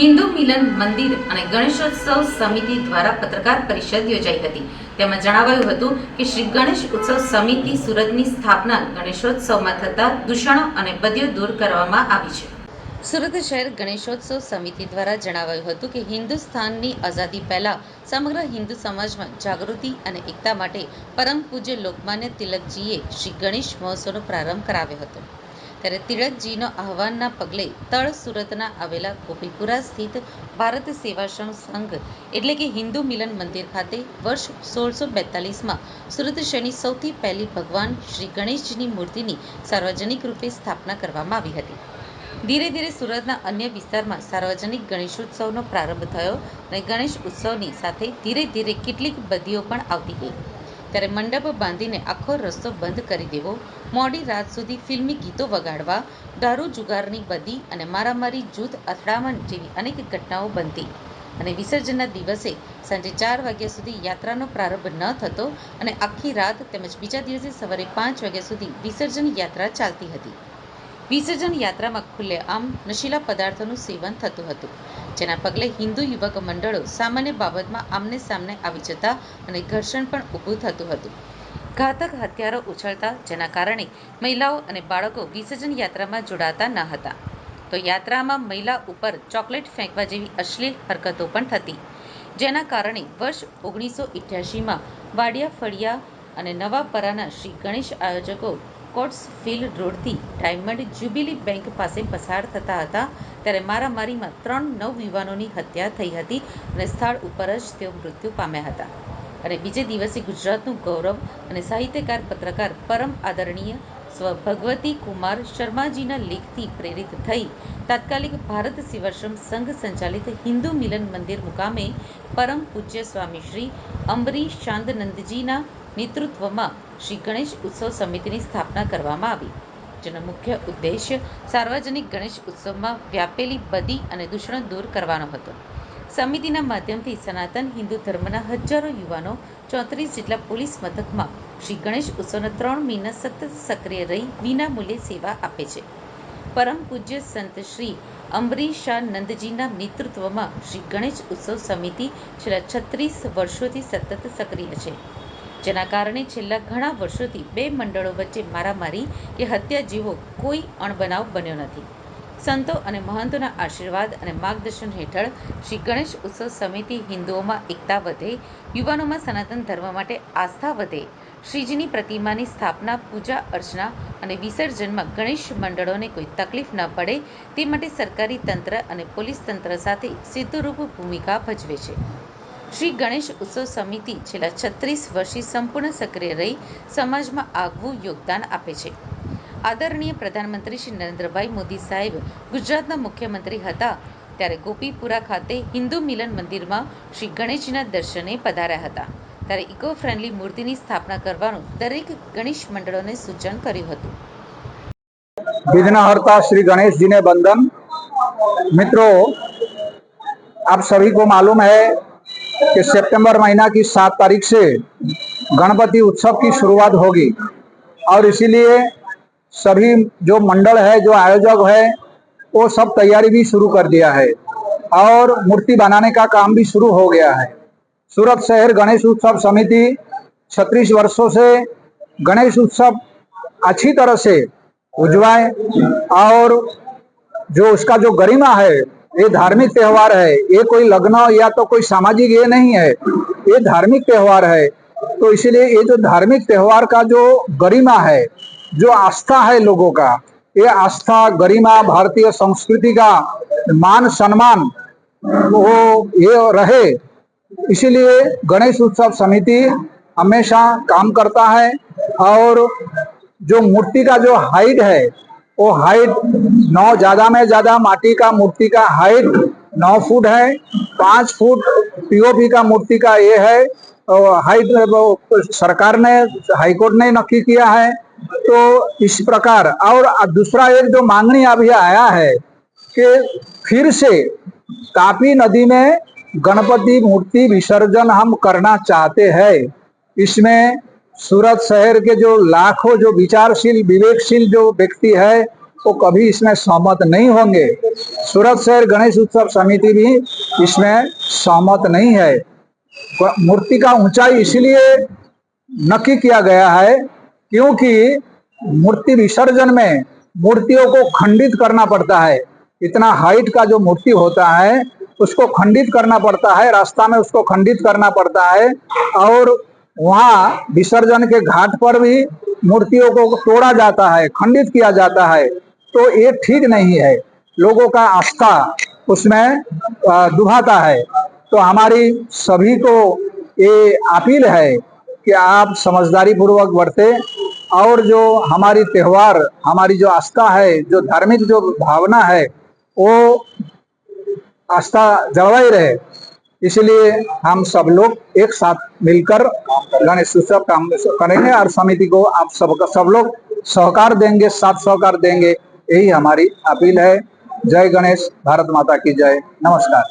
હિન્દુ મિલન મંદિર અને ગણેશોત્સવ સમિતિ દ્વારા પત્રકાર પરિષદ યોજાઈ હતી. તેમાં જણાવાયું હતું કે શ્રી ગણેશ ઉત્સવ સમિતિ સુરતની સ્થાપના ગણેશોત્સવમાં થતા દૂષણો અને બદીઓ દૂર કરવામાં આવી છે. સુરત શહેર ગણેશોત્સવ સમિતિ દ્વારા જણાવાયું હતું કે હિન્દુસ્તાનની આઝાદી પહેલા સમગ્ર હિન્દુ સમાજમાં જાગૃતિ અને એકતા માટે પરમ પૂજ્ય લોકમાન્ય તિલકજીએ શ્રી ગણેશ મહોત્સવનો પ્રારંભ કરાવ્યો હતો. ત્યારે તિલકજીનો આહવાનના પગલે તળ સુરતના આવેલા ગોપીપુરા સ્થિત ભારત સેવાશ્રમ સંઘ, એટલે કે હિન્દુ મિલન મંદિર ખાતે વર્ષ સોળસો બેતાલીસમાં સુરત શહેરની સૌથી પહેલી ભગવાન શ્રી ગણેશજીની મૂર્તિની સાર્વજનિક રૂપે સ્થાપના કરવામાં આવી હતી. ધીરે ધીરે સુરતના અન્ય વિસ્તારમાં સાર્વજનિક ગણેશોત્સવનો પ્રારંભ થયો અને ગણેશ ઉત્સવની સાથે ધીરે ધીરે કેટલીક બદીઓ પણ આવતી ગઈ. ત્યારે મંડપ બાંધીને આખો રસ્તો બંધ કરી દેવો, મોડી રાત સુધી ફિલ્મી ગીતો વગાડવા, દારૂ જુગારની બદી અને મારામારી જૂથ અથડામણ જેવી અનેક ઘટનાઓ બનતી. અને વિસર્જનના દિવસે સાંજે ચાર વાગ્યા સુધી યાત્રાનો પ્રારંભ ન થતો અને આખી રાત તેમજ બીજા દિવસે સવારે પાંચ વાગ્યા સુધી વિસર્જન યાત્રા ચાલતી હતી. વિસર્જન યાત્રામાં ખુલ્લેઆમ નશીલા પદાર્થોનું સેવન થતું હતું. જેના પગલે હિન્દુ યુવક મંડળો સામાન્ય બાબતમાં આમને સામને આવી જતા અને ઘર્ષણ પણ ઊભું થતું હતું. ઘાતક હથિયારો ઉછળતા, જેના કારણે મહિલાઓ અને બાળકો વિસર્જન યાત્રામાં જોડાતા ન હતા. તો યાત્રામાં મહિલા ઉપર ચોકલેટ ફેંકવા જેવી અશ્લીલ હરકતો પણ થતી, જેના કારણે વર્ષ ઓગણીસો ઇઠ્યાસીમાં વાડિયા ફળિયા અને નવાપરાના શ્રી ગણેશ આયોજકો કોટ્સફિલ્ડ રોડથી ડાયમંડ જ્યુબિલી બેંક પાસે પસાર થતા હતા ત્યારે મારામારીમાં ત્રણ નવયુવાનોની હત્યા થઈ હતી અને સ્થળ ઉપર જ તેઓ મૃત્યુ પામ્યા હતા. અને બીજે દિવસે ગુજરાતનું ગૌરવ અને સાહિત્યકાર પત્રકાર પરમ આદરણીય સ્વ ભગવતી કુમાર શર્માજીના લેખથી પ્રેરિત થઈ તાત્કાલિક ભારત શિવાશ્રમ સંઘ સંચાલિત હિન્દુ મિલન મંદિર મુકામે પરમ પૂજ્ય સ્વામી શ્રી અંબરીશ ચાંદનંદજીના નેતૃત્વમાં શ્રી ગણેશ ઉત્સવ સમિતિની સ્થાપના કરવામાં આવી. જેનો મુખ્ય ઉદ્દેશ્ય સાર્વજનિક ગણેશ ઉત્સવમાં વ્યાપેલી બદી અને દૂષણો દૂર કરવાનો હતો. સમિતિના માધ્યમથી સનાતન હિન્દુ ધર્મના હજારો યુવાનો ચોત્રીસ જેટલા પોલીસ મથકમાં શ્રી ગણેશ ઉત્સવના ત્રણ મહિના સતત સક્રિય રહી વિના મૂલ્યે સેવા આપે છે. પરમ પૂજ્ય સંત શ્રી અંબરીશાનંદજીના નેતૃત્વમાં શ્રી ગણેશ ઉત્સવ સમિતિ છેલ્લા છત્રીસ વર્ષોથી સતત સક્રિય છે. જેના કારણે છેલ્લા ઘણા વર્ષોથી બે મંડળો વચ્ચે મારામારી કે હત્યા જેવો કોઈ અણબનાવ બન્યો નથી. સંતો અને મહંતોના આશીર્વાદ અને માર્ગદર્શન હેઠળ શ્રી ગણેશ ઉત્સવ સમિતિ હિન્દુઓમાં એકતા વધે, યુવાનોમાં સનાતન ધર્મ માટે આસ્થા વધે, શ્રીજીની પ્રતિમાની સ્થાપના, પૂજા અર્ચના અને વિસર્જનમાં ગણેશ મંડળોને કોઈ તકલીફ ન પડે તે માટે સરકારી તંત્ર અને પોલીસ તંત્ર સાથે સિદ્ધરૂપ ભૂમિકા ભજવે છે. શ્રી ગણેશ ઉત્સવ સમિતિ છેલ્લા છત્રીસ વર્ષથી સંપૂર્ણ સક્રિય રહી સમાજમાં આગવું યોગદાન આપે છે આદરણીય પ્રધાનમંત્રી શ્રી નરેન્દ્રભાઈ મોદી સાહેબ ગુજરાતના મુખ્યમંત્રી હતા ત્યારે ગોપીપુરા ખાતે હિન્દુ મિલન મંદિરમાં શ્રી ગણેશજીના દર્શને પધાર્યા હતા ત્યારે ઇકો ફ્રેન્ડલી મૂર્તિની સ્થાપના કરવાનું દરેક ગણેશ મંડળોને સૂચન કર્યું હતું विघ्नहर्ता श्री गणेश जी ने बंधन मित्रों आप सभी को मालूम है कि सितंबर महीना की सात तारीख से गणपति उत्सव की शुरुआत होगी। और इसीलिए सभी जो मंडल है, जो आयोजक है, वो सब तैयारी भी शुरू कर दिया है। और मूर्ति बनाने का काम भी शुरू हो गया है। सूरत शहर गणेश उत्सव समिति छत्तीस वर्षों से गणेश उत्सव अच्छी तरह से उजवाए और जो उसका जो गरिमा है ये धार्मिक त्योहार है, ये कोई लग्न या तो कोई सामाजिक ये नहीं है, ये धार्मिक त्योहार है। तो इसीलिए ये जो धार्मिक त्योहार का जो गरिमा है, जो आस्था है लोगों का, ये आस्था, गरिमा, भारतीय संस्कृति का मान, सम्मान, वो ये रहे। इसीलिए गणेश उत्सव समिति हमेशा काम करता है और जो मूर्ति का जो हाइट है वो हाइट नौ, ज़्यादा में ज़्यादा माटी का, मूर्ति का हाइट नौ फुट है, पाँच फुट पीओपी का मूर्ति का ये है हाइट सरकार ने हाईकोर्ट ने नक्की किया है। तो इस प्रकार, और दूसरा एक जो मांगनी अभी आया है कि फिर से तापी नदी में गणपति मूर्ति विसर्जन हम करना चाहते हैं। इसमें सूरत शहर के जो लाखों जो विचारशील, विवेकशील जो व्यक्ति है, वो कभी इसमें सहमत नहीं होंगे। सूरत शहर गणेश उत्सव समिति भी इसमें सहमत नहीं है। मूर्ति का ऊंचाई इसलिए नक्की किया गया है क्योंकि मूर्ति विसर्जन में मूर्तियों को खंडित करना पड़ता है। इतना हाइट का जो मूर्ति होता है, उसको खंडित करना पड़ता है, रास्ता में उसको खंडित करना पड़ता है और वहाँ विसर्जन के घाट पर भी मूर्तियों को तोड़ा जाता है, खंडित किया जाता है। तो ये ठीक नहीं है। लोगों का आस्था उसमें दुभाता है। तो हमारी सभी को ये अपील है कि आप समझदारी पूर्वक बरते और जो हमारी त्योहार, हमारी जो आस्था है, जो धार्मिक जो भावना है, वो आस्था जलवाई रहे। इसलिए हम सब लोग एक साथ मिलकर गणेश उत्सव का करेंगे और समिति को आप सब सब लोग सहकार देंगे, साथ सहकार देंगे, यही हमारी अपील है। जय गणेश, भारत माता की जय। नमस्कार।